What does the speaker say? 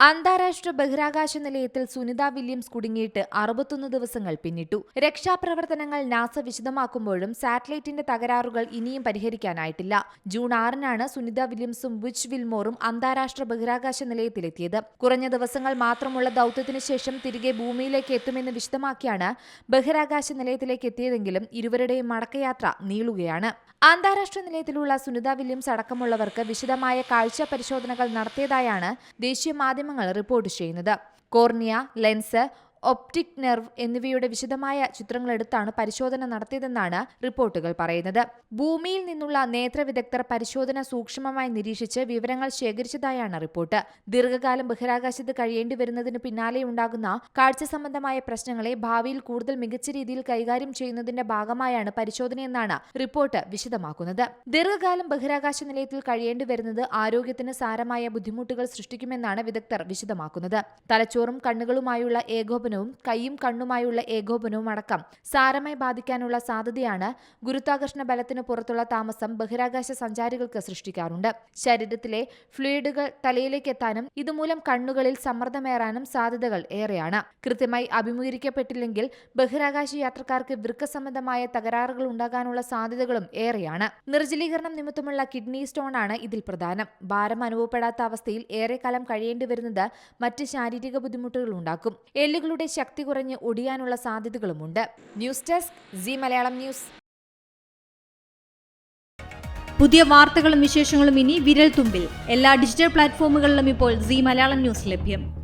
അന്താരാഷ്ട്ര ബഹിരാകാശ നിലയത്തിൽ സുനിത വില്യംസ് കുടുങ്ങിയിട്ട് അറുപത്തൊന്ന് ദിവസങ്ങൾ പിന്നിട്ടു. രക്ഷാപ്രവർത്തനങ്ങൾ നാസ വിശദമാക്കുമ്പോഴും സാറ്റലൈറ്റിന്റെ തകരാറുകൾ ഇനിയും പരിഹരിക്കാനായിട്ടില്ല. ജൂൺ ആറിനാണ് സുനിത വില്യംസും വിച്ച് വിൽമോറും അന്താരാഷ്ട്ര ബഹിരാകാശ നിലയത്തിലെത്തിയത്. കുറഞ്ഞ ദിവസങ്ങൾ മാത്രമുള്ള ദൌത്യത്തിന് ശേഷം തിരികെ ഭൂമിയിലേക്ക് എത്തുമെന്ന് വിശദമാക്കിയാണ് ബഹിരാകാശ നിലയത്തിലേക്ക് എത്തിയതെങ്കിലും ഇരുവരുടെയും മടക്കയാത്ര നീളുകയാണ്. അന്താരാഷ്ട്ര നിലയത്തിലുള്ള സുനിത വില്യംസ് അടക്കമുള്ളവർക്ക് വിശദമായ കാഴ്ച പരിശോധനകൾ നടത്തിയതായാണ് ദേശീയ മാധ്യമങ്ങൾ റിപ്പോർട്ട് ചെയ്യുന്നത്. കോർണിയ ലെൻസ് ഒപ്റ്റിക് നെർവ് എന്നിവയുടെ വിശദമായ ചിത്രങ്ങളെടുത്താണ് പരിശോധന നടത്തിയതെന്നാണ് റിപ്പോർട്ടുകൾ പറയുന്നത്. ഭൂമിയിൽ നിന്നുള്ള നേത്ര വിദഗ്ധർ പരിശോധന സൂക്ഷ്മമായി നിരീക്ഷിച്ച് വിവരങ്ങൾ ശേഖരിച്ചതായാണ് റിപ്പോർട്ട്. ദീർഘകാലം ബഹിരാകാശത്ത് കഴിയേണ്ടി വരുന്നതിന് പിന്നാലെ ഉണ്ടാകുന്ന കാഴ്ച സംബന്ധമായ പ്രശ്നങ്ങളെ ഭാവിയിൽ കൂടുതൽ മികച്ച രീതിയിൽ കൈകാര്യം ചെയ്യുന്നതിന്റെ ഭാഗമായാണ് പരിശോധനയെന്നാണ് റിപ്പോർട്ട് വിശദമാക്കുന്നത്. ദീർഘകാലം ബഹിരാകാശ നിലയത്തിൽ കഴിയേണ്ടി വരുന്നത് ആരോഗ്യത്തിന് സാരമായ ബുദ്ധിമുട്ടുകൾ സൃഷ്ടിക്കുമെന്നാണ് വിദഗ്ധർ വിശദമാക്കുന്നത്. തലച്ചോറും കണ്ണുകളുമായുള്ള ഏകോപനവും കൈയും കണ്ണുമായുള്ള ഏകോപനവും അടക്കം സാരമായി ബാധിക്കാനുള്ള സാധ്യതയാണ് ഗുരുത്വാകർഷണ ബലത്തിന് പുറത്തുള്ള താമസം ബഹിരാകാശ സഞ്ചാരികൾക്ക് സൃഷ്ടിക്കാറുണ്ട്. ശരീരത്തിലെ ഫ്ലൂയിഡുകൾ തലയിലേക്ക് എത്താനും ഇതുമൂലം കണ്ണുകളിൽ സമ്മർദ്ദമേറാനും സാധ്യതകൾ ഏറെയാണ്. കൃത്യമായി അഭിമുഖീകരിക്കപ്പെട്ടില്ലെങ്കിൽ ബഹിരാകാശ യാത്രക്കാർക്ക് വൃക്ക സംബന്ധമായ തകരാറുകൾ ഉണ്ടാകാനുള്ള സാധ്യതകളും ഏറെയാണ്. നിർജലീകരണം നിമിത്തമുള്ള കിഡ്നി സ്റ്റോൺ ആണ് ഇതിൽ പ്രധാനം. ഭാരം അനുഭവപ്പെടാത്ത അവസ്ഥയിൽ ഏറെക്കാലം കഴിയേണ്ടി വരുന്നത് മറ്റ് ശാരീരിക ബുദ്ധിമുട്ടുകൾ ഉണ്ടാക്കും. എല്ലുകളുടെ ശക്തി കുറഞ്ഞ് ഒടിയാനുള്ള സാധ്യതകളുമുണ്ട്. News desk Zee Malayalam news. പുതിയ വാർത്തകളും വിശേഷങ്ങളും ഇനി വിരൽ തുമ്പിൽ എല്ലാ ഡിജിറ്റൽ പ്ലാറ്റ്ഫോമുകളിലും ഇപ്പോൾ സി മലയാളം ന്യൂസ് ലഭ്യം.